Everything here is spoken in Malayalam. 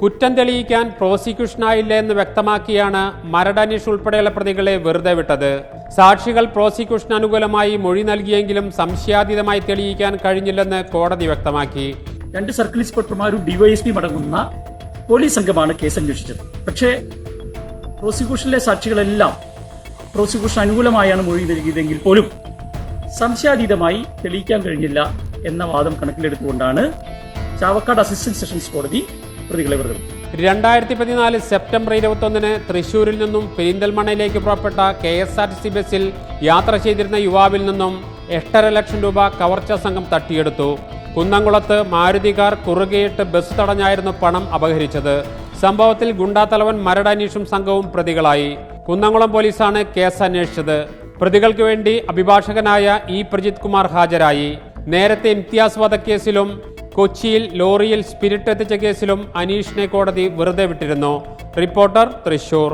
കുറ്റം തെളിയിക്കാൻ പ്രോസിക്യൂഷനായില്ല എന്ന് വ്യക്തമാക്കിയാണ് മരട് അനീഷ് ഉൾപ്പെടെയുള്ള പ്രതികളെ വെറുതെ വിട്ടത്. സാക്ഷികൾ പ്രോസിക്യൂഷൻ അനുകൂലമായി മൊഴി നൽകിയെങ്കിലും സംശയാതീതമായി തെളിയിക്കാൻ കഴിഞ്ഞില്ലെന്ന് കോടതി വ്യക്തമാക്കി. രണ്ട് സർക്കിൾ ഇൻസ്പെക്ടർമാരും ഡിവൈഎസ്പി മടങ്ങുന്ന പോലീസ് സംഘമാണ് കേസ് അന്വേഷിച്ചത്. പക്ഷേ പ്രോസിക്യൂഷനിലെ സാക്ഷികളെല്ലാം പ്രോസിക്യൂഷൻ അനുകൂലമായാണ് മൊഴി നൽകിയതെങ്കിൽ പോലും സംശയാതീതമായി തെളിയിക്കാൻ കഴിഞ്ഞില്ല എന്ന വാദം കണക്കിലെടുത്തുകൊണ്ടാണ് ചാവക്കാട് അസിസ്റ്റന്റ് സെഷൻസ് കോടതി പ്രതികളെ വെറുതെ. രണ്ടായിരത്തി പതിനാല് സെപ്റ്റംബർ ഇരുപത്തൊന്നിന് തൃശൂരിൽ നിന്നും പെരിന്തൽമണ്ണയിലേക്ക് പുറപ്പെട്ട K S R T C ബസ്സിൽ യാത്ര ചെയ്തിരുന്ന യുവാവിൽ നിന്നും എട്ടര ലക്ഷം രൂപ കവർച്ചാ സംഘം തട്ടിയെടുത്തു. കുന്നംകുളത്ത് മാരുതികാർ കുറുകെയിട്ട് ബസ് തടഞ്ഞായിരുന്നു പണം അപഹരിച്ചത്. സംഭവത്തിൽ ഗുണ്ടാത്തലവൻ മരടനീഷും സംഘവും പ്രതികളായി. കുന്നംകുളം പോലീസാണ് കേസ് അന്വേഷിച്ചത്. പ്രതികൾക്ക് വേണ്ടി അഭിഭാഷകനായ ഇ പ്രജിത് കുമാർ ഹാജരായി. നേരത്തെ ഇംതിയാസ് വധക്കേസിലും കൊച്ചിയിൽ ലോറിയിൽ സ്പിരിറ്റ് എത്തിച്ച കേസിലും അനീഷിനെ കോടതി വെറുതെ വിട്ടിരുന്നു. റിപ്പോർട്ടർ തൃശൂർ.